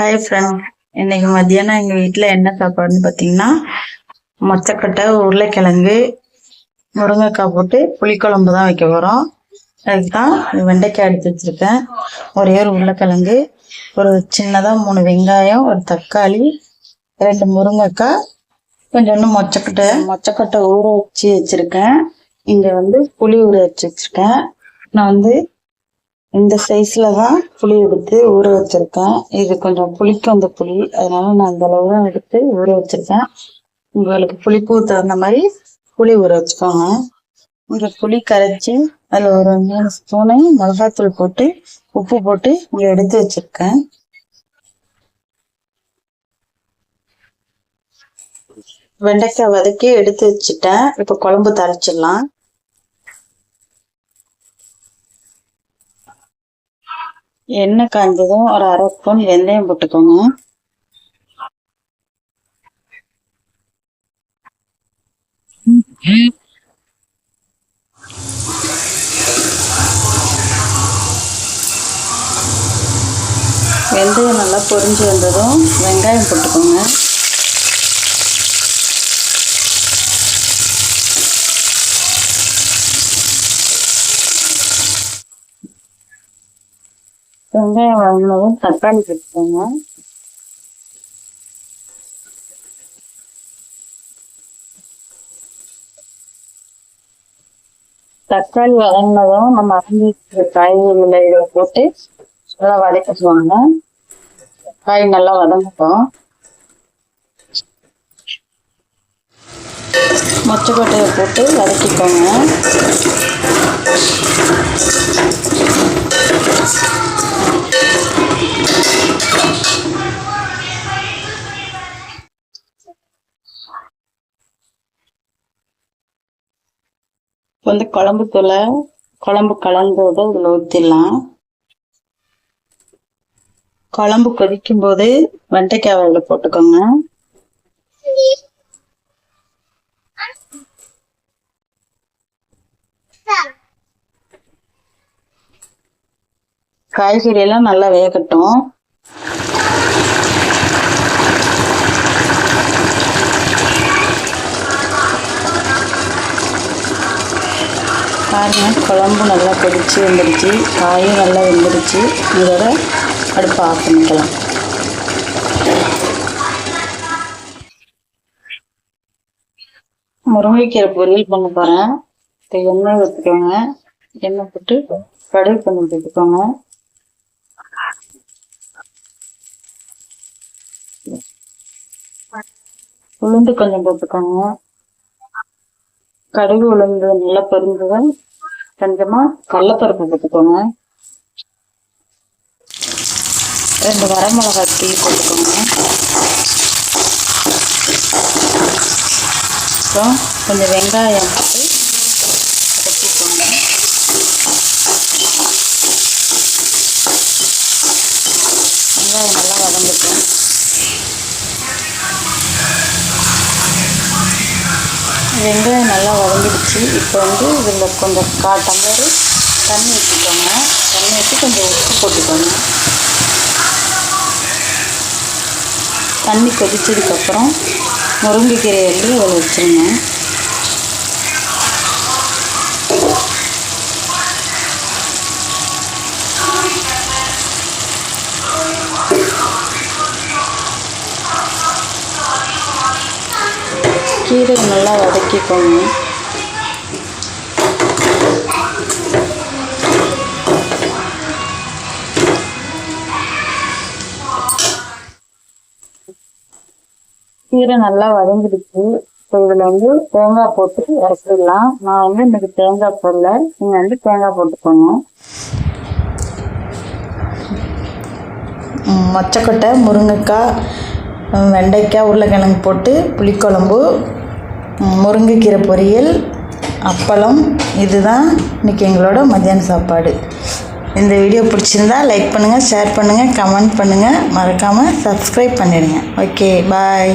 Hi friend இன்னைக்கு மத்தியானம் எங்கள் வீட்டில் என்ன சாப்பாடுன்னு பார்த்தீங்கன்னா மொச்சக்கொட்டை உருளைக்கிழங்கு முருங்கைக்காய் போட்டு புளிக்குழம்பு தான் வைக்க போகிறோம் அதுக்கு தான் வெண்டைக்காய் எடுத்து வச்சுருக்கேன். ஒரே ஒரு உருளைக்கிழங்கு ஒரு சின்னதாக மூணு வெங்காயம் ஒரு தக்காளி ரெண்டு முருங்கைக்காய் கொஞ்சோண்டு மொச்சக்கொட்டை மொச்சக்கொட்டை ஊற வச்சு வச்சுருக்கேன். இங்கே வந்து புளி ஊற வச்சு வச்சுருக்கேன். நான் வந்து இந்த சைஸ்ல தான் புளி எடுத்து ஊற வச்சிருக்கேன். இது கொஞ்சம் புளிக்கும் அந்த புளி. அதனால நான் அந்த அளவு தான் எடுத்து ஊற வச்சிருக்கேன். உங்களுக்கு புளிப்பு தகுந்த மாதிரி புளி ஊற வச்சுக்கோங்க. இந்த புளி கரைச்சி அதில் ஒரு மூணு ஸ்பூனு மிளகாத்தூள் போட்டு உப்பு போட்டு இங்க எடுத்து வச்சிருக்கேன். வெண்டைக்காய் வதக்கி எடுத்து வச்சுட்டேன். இப்போ குழம்பு தரைச்சிடலாம் எண்ணெய் காய்ஞ்சதும் ஒரு அரை ஸ்பூன் வெந்தயம் போட்டுக்கோங்க. வெந்தயம் நல்லா பொரிஞ்சு வந்ததும் வெங்காயம் போட்டுக்கோங்க. வெங்காயம் வதங்கினதும் தக்காளி போட்டுக்கோங்க தக்காளி வதங்கினதும் நம்ம அரைஞ்சி காய்கறிகளை இதில் போட்டு நல்லா வதக்கிடுவாங்க காய் நல்லா வதங்கட்டும். மொச்சக்கொட்டையை போட்டு வதக்கிக்கோங்க. வந்து குழம்பு தூளை குழம்பு கலந்ததை இதில் ஊற்றிடலாம் குழம்பு கொதிக்கும் போது வெண்டைக்காய் அதில் போட்டுக்கோங்க. காய்கறி எல்லாம் நல்லா வேகட்டும். பாருங்கள் குழம்பு நல்லா கொதிச்சு வந்துடுச்சு காயும் நல்லா வெந்துடுச்சு இதோட அடுப்பு ஆஃப் பண்ணிக்கலாம். முருங்கைக்கீரை பொரியல் பண்ண போகிறேன் இப்போ எண்ணெய் ஊற்றிக்கோங்க எண்ணெய் போட்டு கடுகு பண்ணி போட்டுக்கோங்க. உளுந்து கொஞ்சம் போட்டுக்கோங்க. கடுகு உளுந்து நல்லா பொரிஞ்சதும் கொஞ்சமா கடலப்பருப்பு போட்டுக்கோங்க. ரெண்டு வரமிளகா தீ போட்டுக்கோங்க. அப்புறம் கொஞ்சம் வெங்காயம் போட்டு வதக்கிக்கோங்க வெங்காயம் நல்லா வதங்கட்டும் வெங்காயம் நல்லா வதங்கிடுச்சு. இப்போ வந்து இதில் கொஞ்சம் கா டம்ளரு தண்ணி ஊற்றிக்கோங்க தண்ணி ஊற்றி கொஞ்சம் உப்பு போட்டுக்கோங்க. தண்ணி கொதிச்சதுக்கப்புறம் முருங்கைக்கீரை வந்து அதில் வச்சுருங்க. கீரை நல்லா வதக்கிக்கோங்க. கீரை நல்லா வதங்கிடுச்சு. இப்போ இதில் வந்து தேங்காய் போட்டு இறக்கிடலாம். நான் வந்து இன்னைக்கு தேங்காய் போடல. நீங்கள் வந்து தேங்காய் போட்டுக்கோங்க. மொச்சக்கொட்டை முருங்கைக்காய் வெண்டைக்காய் உருளைக்கிழங்கு போட்டு புளிக்குழம்பு முருங்கைக்கீரை பொரியல் அப்பளம் இதுதான் இன்றைக்கி எங்களோட மத்தியான சாப்பாடு. இந்த வீடியோ பிடிச்சிருந்தா லைக் பண்ணுங்கள் ஷேர் பண்ணுங்கள் கமெண்ட் பண்ணுங்கள் மறக்காமல் சப்ஸ்கிரைப் பண்ணிடுங்க. Okay bye